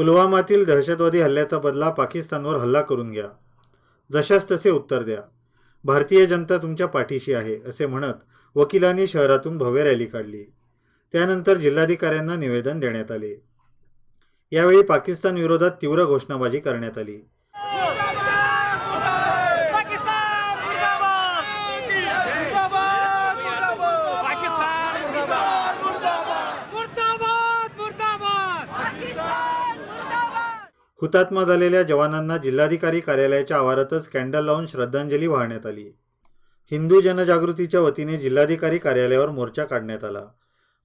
पुलवामातील दहशतवादी हल्ल्याचा बदला पाकिस्तानवर हल्ला करून घ्या. जशास तसे उत्तर द्या. भारतीय जनता तुमच्या पाठीशी आहे असे म्हणत वकिलांनी शहरातून भव्य रॅली काढली. त्यानंतर जिल्हाधिकाऱ्यांना निवेदन देण्यात आले. यावेळी पाकिस्तान विरोधात तीव्र घोषणाबाजी करण्यात आली पाकिस्तान मुर्दाबाद मुर्दाबाद मुर्दाबाद पाकिस्तान मुर्दाबाद मुर्दाबाद मुर्दाबाद हुतात्मा झालेल्या जवानांना जिल्हाधिकारी कार्यालयाच्या आवारातच कॅन्डल लावून श्रद्धांजली वाहण्यात आली. हिंदू जनजागृतीच्या वतीने जिल्हाधिकारी कार्यालयावर मोर्चा काढण्यात आला.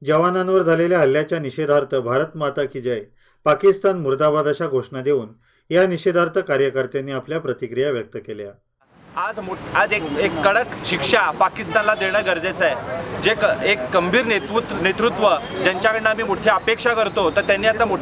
जवानांवर झालेल्या हल्ल्याच्या निषेधार्थ भारत माता की जय पाकिस्तान मुर्दाबाद अशा घोषणा देऊन या निषेधार्थ कार्यकर्त्यांनी आपल्या प्रतिक्रिया व्यक्त केल्या. आज आज एक एक कडक शिक्षा पाकिस्तानला देणं गरजेचं आहे. जे क एक गंभीर नेतृत्व नेतृत्व ज्यांच्याकडनं आम्ही मोठी अपेक्षा करतो तर त्यांनी आता मोठ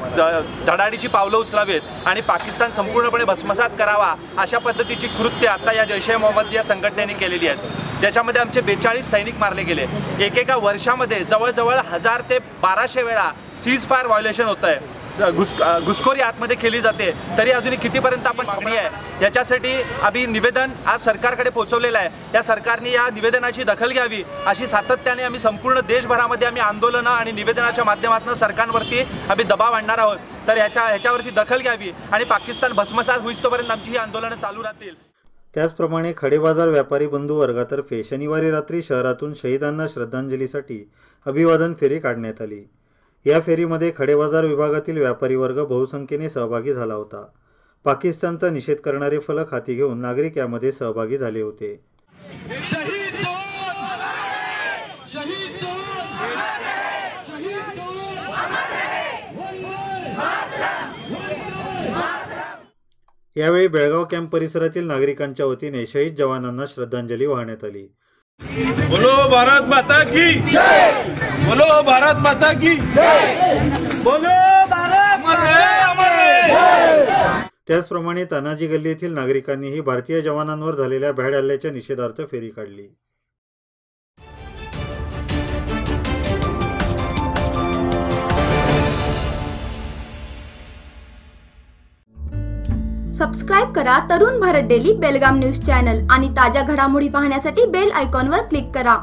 धडाडीची पावलं उचलावीत आणि पाकिस्तान संपूर्णपणे भस्मसात करावा अशा पद्धतीची कृत्य आता या जैश ए मोहम्मद या संघटनेने केलेली आहेत. त्याच्यामध्ये आमचे बेचाळीस सैनिक मारले गेले. एकेका वर्षामध्ये जवळजवळ हजार ते बाराशे वेळा सीज फायर व्हायोलेशन होत आहे घुस घुसखोरी आतमध्ये केली जाते. तरी अजूनही कितीपर्यंत आपण ठाकणी आहे याच्यासाठी आम्ही निवेदन आज सरकारकडे पोहोचवलेलं आहे. या सरकारने या निवेदनाची दखल घ्यावी अशी सातत्याने आम्ही संपूर्ण देशभरामध्ये आम्ही आंदोलनं आणि निवेदनाच्या माध्यमातून सरकारवरती आम्ही दबाव आणणार आहोत. तर ह्याच्या ह्याच्यावरती दखल घ्यावी आणि पाकिस्तान भस्मसात होईस्तोपर्यंत आमची ही आंदोलनं चालू राहतील. त्याचप्रमाणे खडेबाजार व्यापारी बंधू वर्गातर्फे शनिवारी रात्री शहरातून शहीदांना श्रद्धांजलीसाठी अभिवादन फेरी काढण्यात आली. या फेरीमध्ये खडेबाजार विभागातील व्यापारी वर्ग बहुसंख्येने सहभागी झाला होता. पाकिस्तानचा निषेध करणारे फलक हाती घेऊन नागरिक यामध्ये सहभागी झाले होते. शहीद जवान शहीद जवान शहीद जवान यावेळी बेळगाव कॅम्प परिसरातील नागरिकांच्या वतीने शहीद जवानांना श्रद्धांजली वाहण्यात आली. बोलो भारत माता की बोलो भारत माता की बोलो भारत माता त्याचप्रमाणे तानाजी गल्ली येथील नागरिकांनीही भारतीय जवानांवर झालेल्या भ्याड हल्ल्याच्या निषेधार्थ फेरी काढली. सबस्क्राईब करा Tarun Bharat daily Belgaum news channel आणि ताज्या घडामोडी पाहण्यासाठी बेल आयकॉनवर क्लिक करा.